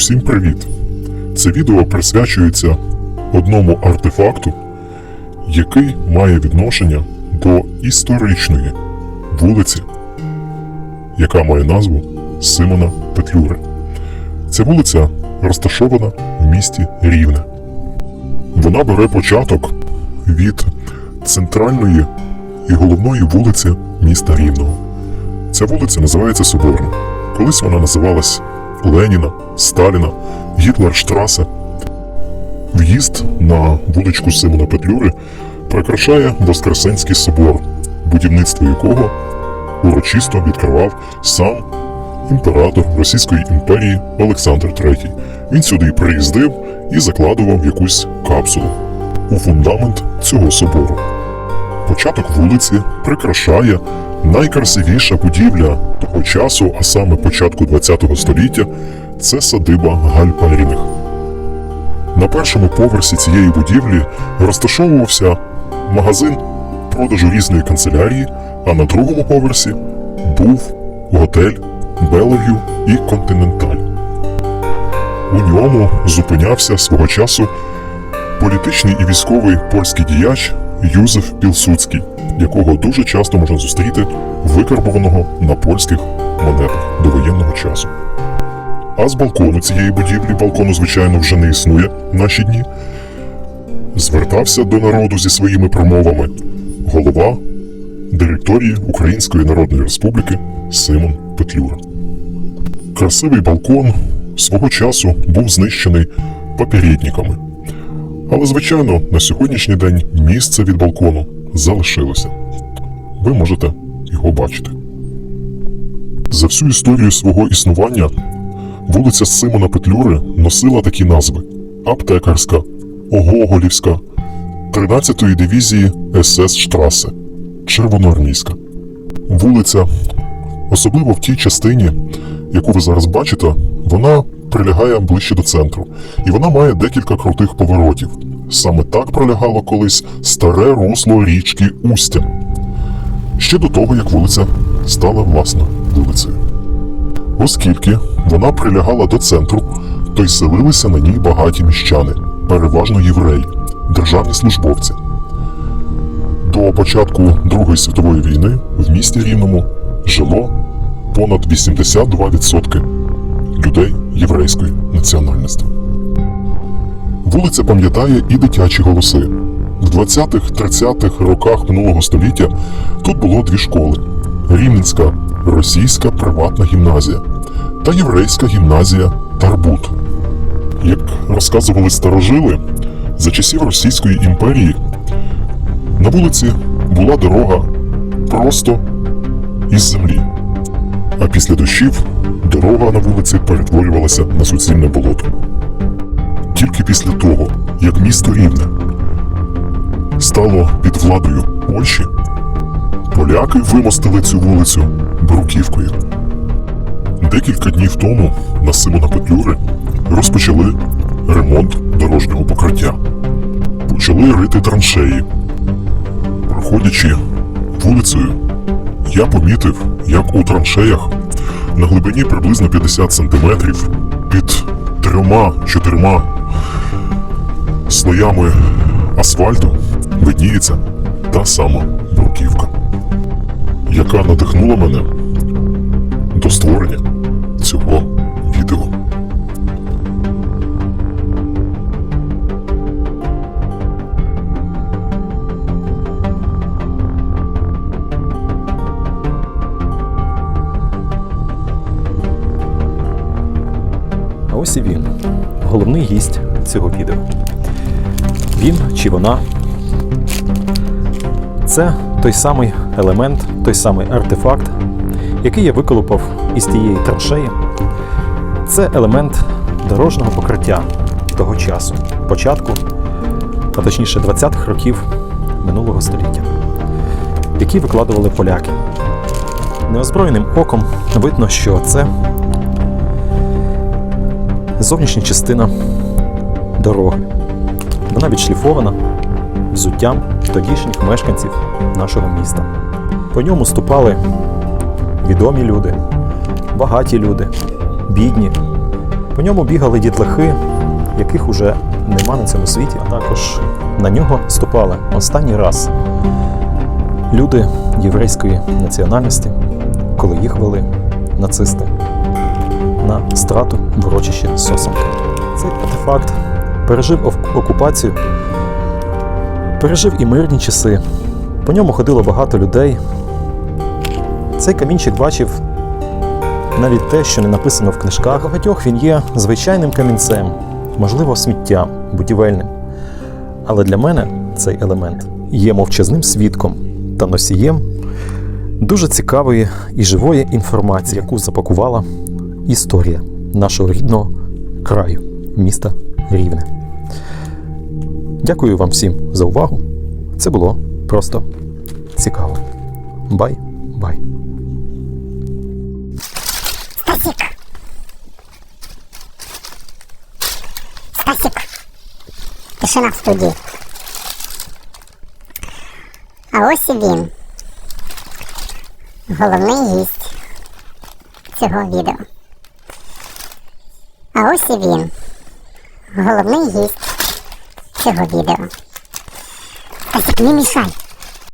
Усім привіт! Це відео присвячується одному артефакту, який має відношення до історичної вулиці, яка має назву Симона Петлюри. Ця вулиця розташована в місті Рівне. Вона бере початок від центральної і головної вулиці міста Рівного. Ця вулиця називається Соборна. Колись вона називалась Леніна, Сталіна, Гітлерштрасе. В'їзд на вуличку Симона Петлюри прикрашає Воскресенський собор, будівництво якого урочисто відкривав сам імператор Російської імперії Олександр III. Він сюди приїздив і закладував якусь капсулу у фундамент цього собору. Початок вулиці прикрашає найкрасивіша будівля того часу, а саме початку ХХ століття, це садиба Гальпаріних. На першому поверсі цієї будівлі розташовувався магазин продажу різної канцелярії, а на другому поверсі був готель Белев'ю і Континенталь. У ньому зупинявся свого часу політичний і військовий польський діяч Юзеф Пілсуцький, якого дуже часто можна зустріти викарбованого на польських монетах до воєнного часу. А з балкону цієї будівлі, балкону, звичайно, вже не існує в наші дні, звертався до народу зі своїми промовами голова директорії Української Народної Республіки Симон Петлюра. Красивий балкон свого часу був знищений попередниками. Але, звичайно, на сьогоднішній день місце від балкону залишилося. Ви можете його бачити. За всю історію свого існування вулиця Симона Петлюри носила такі назви: Аптекарська, Огоголівська, 13-ї дивізії СС Штрасе, Червоноармійська. Вулиця, особливо в тій частині, яку ви зараз бачите, вона прилягає ближче до центру, і вона має декілька крутих поворотів. Саме так пролягало колись старе русло річки Устя. Ще до того, як вулиця стала власне вулицею. Оскільки вона прилягала до центру, то й селилися на ній багаті міщани, переважно євреї, державні службовці. До початку Другої світової війни в місті Рівному жило понад 82% людей єврейської національності. Вулиця пам'ятає і дитячі голоси. В 20-30-х роках минулого століття тут було дві школи: Рівненська російська приватна гімназія та єврейська гімназія Тарбут. Як розказували старожили, за часів Російської імперії на вулиці була дорога просто із землі. А після дощів дорога на вулиці перетворювалася на суцільне болото. Тільки після того, як місто Рівне стало під владою Польщі, поляки вимостили цю вулицю бруківкою. Декілька днів тому на Симона Петлюри розпочали ремонт дорожнього покриття. Почали рити траншеї. Проходячи вулицею, я помітив, як у траншеях на глибині приблизно 50 сантиметрів під трьома-чотирма слоями асфальту видніється та сама бруківка, яка надихнула мене до створення цього ось він, головний гість цього відео. Він чи вона це той самий елемент, той самий артефакт, який я виколупав із тієї траншеї. Це елемент дорожнього покриття того часу, початку, а точніше 20-х років минулого століття, які викладували поляки. Неозброєним оком видно, що це зовнішня частина дороги. Вона відшліфована взуттям тодішніх мешканців нашого міста. По ньому ступали відомі люди, багаті люди, бідні. По ньому бігали дітлахи, яких уже нема на цьому світі, а також на нього ступали останній раз люди єврейської національності, коли їх вели нацисти на страту в урочище Сосенка. Цей артефакт пережив окупацію, пережив і мирні часи. По ньому ходило багато людей. Цей камінчик бачив навіть те, що не написано в книжках. Багатьох він є звичайним камінцем, можливо, сміттям, будівельним. Але для мене цей елемент є мовчазним свідком та носієм дуже цікавої і живої інформації, яку запакувала історія нашого рідного краю, міста Рівне. Дякую вам всім за увагу. Це було просто цікаво. Бай, бай. Стасик. Стасик. Тишина в студії. А ось і він. Головний гість цього відео. А ось і він. Головний гість цього відео. Стасик, не мішай.